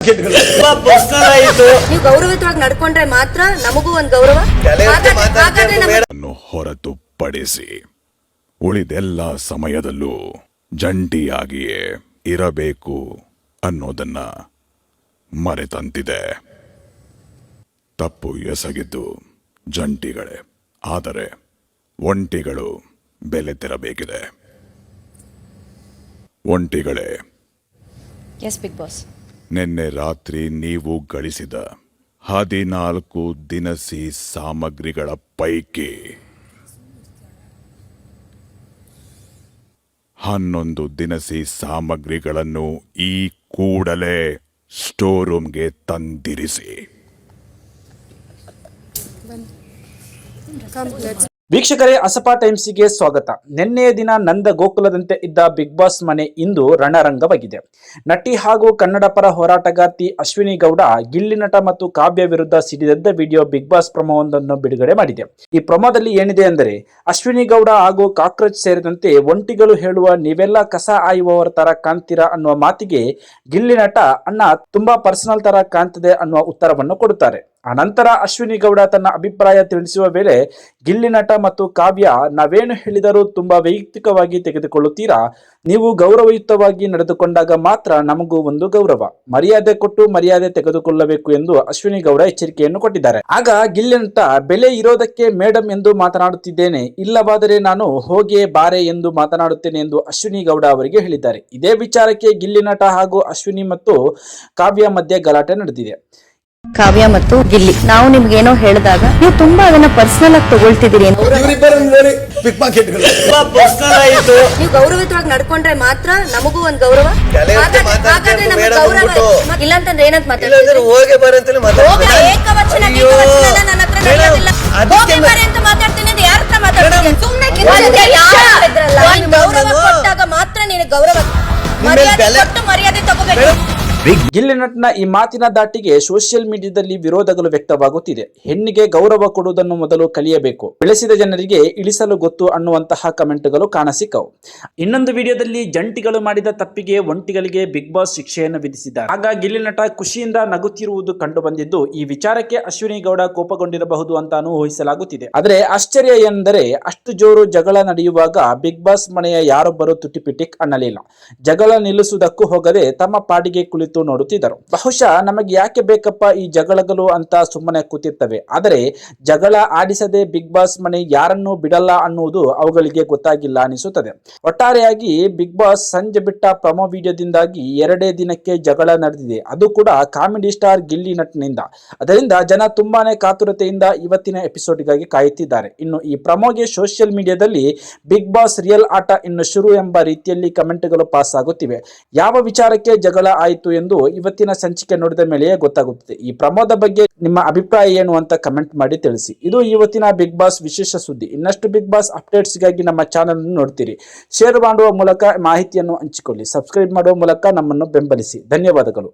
Personal ಆಯಿತು ನೀವು ಗೌರವಿತವಾಗಿ ನಡ್ಕೊಂಡ್ರೆ ಮಾತ್ರ ನಮಗೂ ಒಂದ್ ಗೌರವ. ತಲೆ ಎತ್ತಿ ಹಾಗಾದ್ರೆ- ಹಾಗಾದ್ರೆ ಮಾತಾಡ್ತಾ ನಮಗೆ ಅನ್ನು ಹೊರತುಪಡಿಸಿ ಉಳಿದೆಲ್ಲ ಸಮಯದಲ್ಲೂ ಜಂಟಿಯಾಗಿಯೇ ಇರಬೇಕು ಅನ್ನೋದನ್ನ ಮರೆತಂತಿದೆ. ತಪ್ಪು ಎಸಗಿದ್ದು ಜಂಟಿಗಳೇ ಆದರೆ ಒಂಟಿಗಳು ಬೆಲೆ ತೆರಬೇಕಿದೆ. ಒಂಟಿಗಳೇ. ಎಸ್ ಬಿಗ್ ಬಾಸ್ ನಿನ್ನೆ ರಾತ್ರಿ ನೀವು ಗಳಿಸಿದ ಹದಿನಾಲ್ಕು ದಿನಸಿ ಸಾಮಗ್ರಿಗಳ ಪೈಕಿ ಹನ್ನೊಂದು ದಿನಸಿ ಸಾಮಗ್ರಿಗಳನ್ನು ಈ ಕೂಡಲೇ ಸ್ಟೋರ್ ರೂಮ್ಗೆ ತಂದಿರಿಸಿ ವೀಕ್ಷಕರೇ, ಅಸಪಾ ಟೈಮ್ಸ್ಗೆ ಸ್ವಾಗತ. ನಿನ್ನೆಯ ದಿನ ನಂದ ಗೋಕುಲದಂತೆ ಇದ್ದ ಬಿಗ್ ಬಾಸ್ ಮನೆ ಇಂದು ರಣರಂಗವಾಗಿದೆ. ನಟಿ ಹಾಗೂ ಕನ್ನಡ ಪರ ಹೋರಾಟಗಾರ್ತಿ ಅಶ್ವಿನಿ ಗೌಡ, ಗಿಲ್ಲಿ ನಟ ಮತ್ತು ಕಾವ್ಯ ವಿರುದ್ಧ ಸಿಡಿದಿದ್ದ ವಿಡಿಯೋ ಬಿಗ್ ಬಾಸ್ ಪ್ರಮೋವೊಂದನ್ನು ಬಿಡುಗಡೆ ಮಾಡಿದೆ. ಈ ಪ್ರಮೋದಲ್ಲಿ ಏನಿದೆ ಅಂದರೆ, ಅಶ್ವಿನಿ ಗೌಡ ಹಾಗೂ ಕಾಕ್ರೋಚ್ ಸೇರಿದಂತೆ ಒಂಟಿಗಳು ಹೇಳುವ ನೀವೆಲ್ಲ ಕಸ ಆಯುವವರ ತರ ಕಾಣ್ತೀರಾ ಅನ್ನುವ ಮಾತಿಗೆ ಗಿಲ್ಲಿ ನಟ, ಅಣ್ಣ, ತುಂಬಾ ಪರ್ಸನಲ್ ತರ ಕಾಣ್ತದೆ ಅನ್ನುವ ಉತ್ತರವನ್ನು ಕೊಡುತ್ತಾರೆ. ಅನಂತರ ಅಶ್ವಿನಿ ಗೌಡ ತನ್ನ ಅಭಿಪ್ರಾಯ ತಿಳಿಸುವ ವೇಳೆ, ಗಿಲ್ಲಿ ನಟ ಮತ್ತು ಕಾವ್ಯ ನಾವೇನು ಹೇಳಿದರೂ ತುಂಬಾ ವೈಯಕ್ತಿಕವಾಗಿ ತೆಗೆದುಕೊಳ್ಳುತ್ತೀರಾ? ನೀವು ಗೌರವಯುತವಾಗಿ ನಡೆದುಕೊಂಡಾಗ ಮಾತ್ರ ನಮಗೂ ಒಂದು ಗೌರವ. ಮರ್ಯಾದೆ ಕೊಟ್ಟು ಮರ್ಯಾದೆ ತೆಗೆದುಕೊಳ್ಳಬೇಕು ಎಂದು ಅಶ್ವಿನಿ ಗೌಡ ಎಚ್ಚರಿಕೆಯನ್ನು ಕೊಟ್ಟಿದ್ದಾರೆ. ಆಗ ಗಿಲ್ಲಿ ನಟ, ಬೆಲೆ ಇರೋದಕ್ಕೆ ಮೇಡಮ್ ಎಂದು ಮಾತನಾಡುತ್ತಿದ್ದೇನೆ, ಇಲ್ಲವಾದರೆ ನಾನು ಹೋಗಿ ಬಾರೆ ಎಂದು ಮಾತನಾಡುತ್ತೇನೆ ಎಂದು ಅಶ್ವಿನಿ ಗೌಡ ಅವರಿಗೆ ಹೇಳಿದ್ದಾರೆ. ಇದೇ ವಿಚಾರಕ್ಕೆ ಗಿಲ್ಲಿ ನಟ ಹಾಗೂ ಅಶ್ವಿನಿ ಮತ್ತು ಕಾವ್ಯ ಮಧ್ಯೆ ಗಲಾಟೆ ನಡೆದಿದೆ. ಕಾವ್ಯ ಮತ್ತು ಗಿಲ್ಲಿ. ನಾವು ಏನೋ ಹೇಳಿದಾಗ ನೀವು ತುಂಬಾ ಅದನ್ನ ಪರ್ಸನಲ್ ಆಗಿ ತಗೊಳ್ತಿದ್ದೀರಿ ನೀವು ಗೌರವಿತವಾಗಿ ನಡ್ಕೊಂಡ್ರೆ ಮಾತ್ರ ನಮಗೂ ಒಂದ್ ಗೌರವ. ಹಾಗಾದ್ರೆ- ನಮಗೆ ಗೌರವ ಏನಂತ ಹೋಗಿ ಏಕವಚನ. ಏಕವಚನ ನನ್ನ ಹತ್ರ ನಡೆಯೋದಿಲ್ಲ. ಹೋಗಿ ಬಾರೆ ಅಂತ ಮಾತಾಡ್ತೀನಿ ಅಂದ್ರೆ ಯಾರ ಹತ್ರ ಮಾತಾಡ್ತೀನಿ? ಯಾರು? ಗೌರವ ಕೊಟ್ಟಾಗ ಮಾತ್ರ ನಿನಗೆ ಗೌರವ ಮರ್ಯಾದೆ ಕೊಟ್ಟು ಮರ್ಯಾದೆ ತಗೋಬೇಕು. ಗಿಲ್ಲಿ ನಟನ ಈ ಮಾತಿನ ದಾಟಿಗೆ ಸೋಷಿಯಲ್ ಮೀಡಿಯಾದಲ್ಲಿ ವಿರೋಧಗಳು ವ್ಯಕ್ತವಾಗುತ್ತಿದೆ. ಹೆಣ್ಣಿಗೆ ಗೌರವ ಕೊಡುವುದನ್ನು ಮೊದಲು ಕಲಿಯಬೇಕು. ಬೆಳೆಸಿದ ಜನರಿಗೆ ಇಳಿಸಲು ಗೊತ್ತು ಅನ್ನುವಂತಹ ಕಮೆಂಟ್ಗಳು ಕಾಣಸಿಕ್ಕವು. ಇನ್ನೊಂದು ವಿಡಿಯೋದಲ್ಲಿ ಜಂಟಿಗಳು ಮಾಡಿದ ತಪ್ಪಿಗೆ ಒಂಟಿಗಳಿಗೆ ಬಿಗ್ ಬಾಸ್ ಶಿಕ್ಷೆಯನ್ನು ವಿಧಿಸಿದ್ದಾರೆ. ಆಗ ಗಿಲ್ಲಿ ನಟ ಖುಷಿಯಿಂದ ನಗುತ್ತಿರುವುದು ಕಂಡು ಬಂದಿದ್ದು ಈ ವಿಚಾರಕ್ಕೆ ಅಶ್ವಿನಿ ಗೌಡ ಕೋಪಗೊಂಡಿರಬಹುದು ಅಂತಾನೂ ಊಹಿಸಲಾಗುತ್ತಿದೆ ಆದರೆ ಆಶ್ಚರ್ಯ ಎಂದರೆ, ಅಷ್ಟು ಜೋರು ಜಗಳ ನಡೆಯುವಾಗ ಬಿಗ್ ಬಾಸ್ ಮನೆಯ ಯಾರೊಬ್ಬರು ತುಟಿಪಿಟಿಕ್ ಅನ್ನಲಿಲ್ಲ. ಜಗಳ ನಿಲ್ಲಿಸುವುದಕ್ಕೂ ಹೋಗದೆ ತಮ್ಮ ಪಾಡಿಗೆ ಕುಳಿತು ನೋಡುತ್ತಿದ್ದರು. ಬಹುಶಃ ನಮಗೆ ಯಾಕೆ ಬೇಕಪ್ಪ ಈ ಜಗಳಗಳು ಅಂತ ಸುಮ್ಮನೆ ಕೂತಿರ್ತವೆ. ಆದರೆ ಜಗಳ ಆಡಿಸದೆ ಬಿಗ್ ಬಾಸ್ ಮನೆ ಯಾರನ್ನೂ ಬಿಡಲ್ಲ ಅನ್ನುವುದು ಅವುಗಳಿಗೆ ಗೊತ್ತಾಗಿಲ್ಲ ಅನಿಸುತ್ತದೆ. ಒಟ್ಟಾರೆಯಾಗಿ ಬಿಗ್ ಬಾಸ್ ಸಂಜೆ ಬಿಟ್ಟ ಪ್ರಮೋ ವಿಡಿಯೋದಿಂದಾಗಿ ಎರಡೇ ದಿನಕ್ಕೆ ಜಗಳ ನಡೆದಿದೆ. ಅದು ಕೂಡ ಕಾಮಿಡಿ ಸ್ಟಾರ್ ಗಿಲ್ಲಿ ನಟನಿಂದ. ಅದರಿಂದ ಜನ ತುಂಬಾನೇ ಕಾತುರತೆಯಿಂದ ಇವತ್ತಿನ ಎಪಿಸೋಡ್ಗಾಗಿ ಕಾಯುತ್ತಿದ್ದಾರೆ. ಇನ್ನು ಈ ಪ್ರಮೋಗೆ ಸೋಷಿಯಲ್ ಮೀಡಿಯಾದಲ್ಲಿ ಬಿಗ್ ಬಾಸ್ ರಿಯಲ್ ಆಟ ಇನ್ನು ಶುರು ಎಂಬ ರೀತಿಯಲ್ಲಿ ಕಮೆಂಟ್ಗಳು ಪಾಸ್ ಆಗುತ್ತಿವೆ. ಯಾವ ವಿಚಾರಕ್ಕೆ ಜಗಳ ಆಯಿತು ಎಂದು ಇವತ್ತಿನ ಸಂಚಿಕೆ ನೋಡಿದ ಮೇಲೆಯೇ ಗೊತ್ತಾಗುತ್ತದೆ. ಈ ಪ್ರಮೋದ ಬಗ್ಗೆ ನಿಮ್ಮ ಅಭಿಪ್ರಾಯ ಏನು ಅಂತ ಕಮೆಂಟ್ ಮಾಡಿ ತಿಳಿಸಿ. ಇದು ಇವತ್ತಿನ ಬಿಗ್ ಬಾಸ್ ವಿಶೇಷ ಸುದ್ದಿ. ಇನ್ನಷ್ಟು ಬಿಗ್ ಬಾಸ್ ಅಪ್ಡೇಟ್ಸ್ಗಾಗಿ ನಮ್ಮ ಚಾನಲ್ ನೋಡ್ತೀರಿ. ಶೇರ್ ಮಾಡುವ ಮೂಲಕ ಮಾಹಿತಿಯನ್ನು ಹಂಚಿಕೊಳ್ಳಿ. ಸಬ್ಸ್ಕ್ರೈಬ್ ಮಾಡುವ ಮೂಲಕ ನಮ್ಮನ್ನು ಬೆಂಬಲಿಸಿ. ಧನ್ಯವಾದಗಳು.